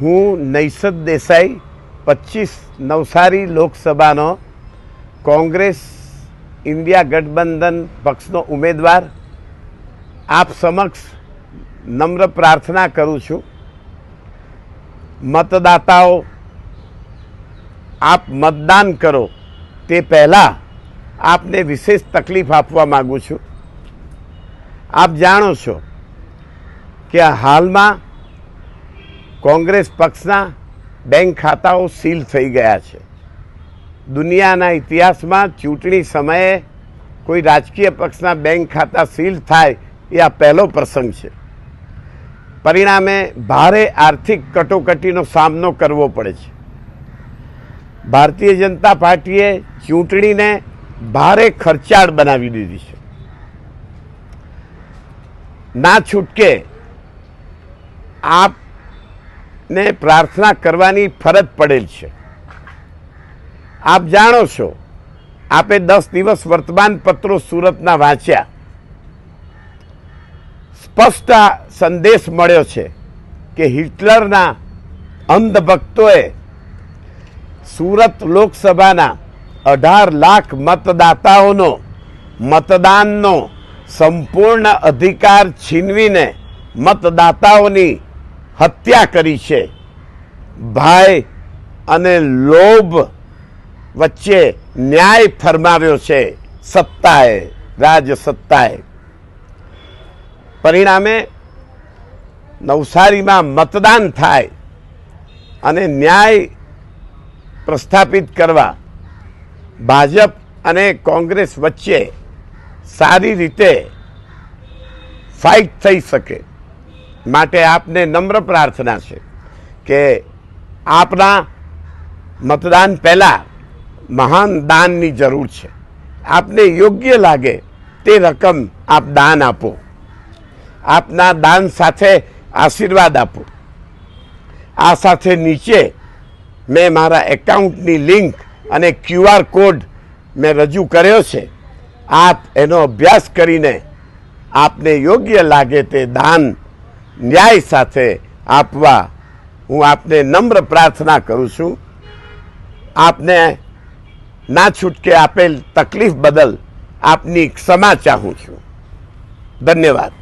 હું નૈસદ દેસાઈ પચીસ નવસારી લોકસભાનો કોંગ્રેસ ઇન્ડિયા ગઠબંધન પક્ષનો ઉમેદવાર. આપ સમક્ષ નમ્ર પ્રાર્થના કરું છું. મતદાતાઓ, આપ મતદાન કરો. તે પહેલાં આપને વિશેષ તકલીફ આપવા માગું છું. આપ જાણો છો કે હાલમાં કોંગ્રેસ પક્ષના બેંક ખાતાઓ સીલ થઈ ગયા છે. દુનિયાના ઇતિહાસમાં ચૂંટણી સમયે કોઈ રાજકીય પક્ષના બેંક ખાતા સીલ થાય એ આ પહેલો પ્રસંગ છે. પરિણામે ભારે આર્થિક કટોકટીનો સામનો કરવો પડે છે. ભારતીય જનતા પાર્ટીએ ચૂંટણીને ભારે ખર્ચાળ બનાવી દીધી છે. ના છૂટકે આપને પ્રાર્થના કરવાની ફરજ પડેલ છે. આપ જાણો છો, આપે દસ દિવસ વર્તમાન પત્રો સુરતના વાંચ્યા. સ્પષ્ટ સંદેશ મળ્યો છે કે હિટલરના અંધભક્તોએ સુરત લોકસભાના અઢાર લાખ મતદાતાઓનો મતદાનનો સંપૂર્ણ અધિકાર છીનવીને મતદાતાઓની હત્યા કરી છે. ભાઈ અને લોભ વચ્ચે ન્યાય ફરમાવ્યો છે સત્તાએ રાજ સત્તાએ પરિણામે નવસારીમાં મતદાન થાય અને ન્યાય પ્રસ્થાપિત કરવા ભાજપ અને કોંગ્રેસ વચ્ચે સારી રીતે ફાઇટ થઈ શકે. માટે આપને નમ્ર પ્રાર્થના છે કે આપના મતદાન પહેલાં મહાન દાનની જરૂર છે. આપને યોગ્ય લાગે તે રકમ આપ દાન આપો. આપના દાન સાથે આશીર્વાદ આપો. આ સાથે નીચે મેં મારા એકાઉન્ટની લિંક અને ક્યુઆર કોડ મેં રજૂ કર્યો છે. આપ એનો અભ્યાસ કરીને આપને યોગ્ય લાગે તે દાન ન્યાય સાથે આપવા હું આપને નમ્ર પ્રાર્થના કરું છું. આપને ના છૂટકે આપેલ તકલીફ બદલ આપની ક્ષમા ચાહું છું. ધન્યવાદ.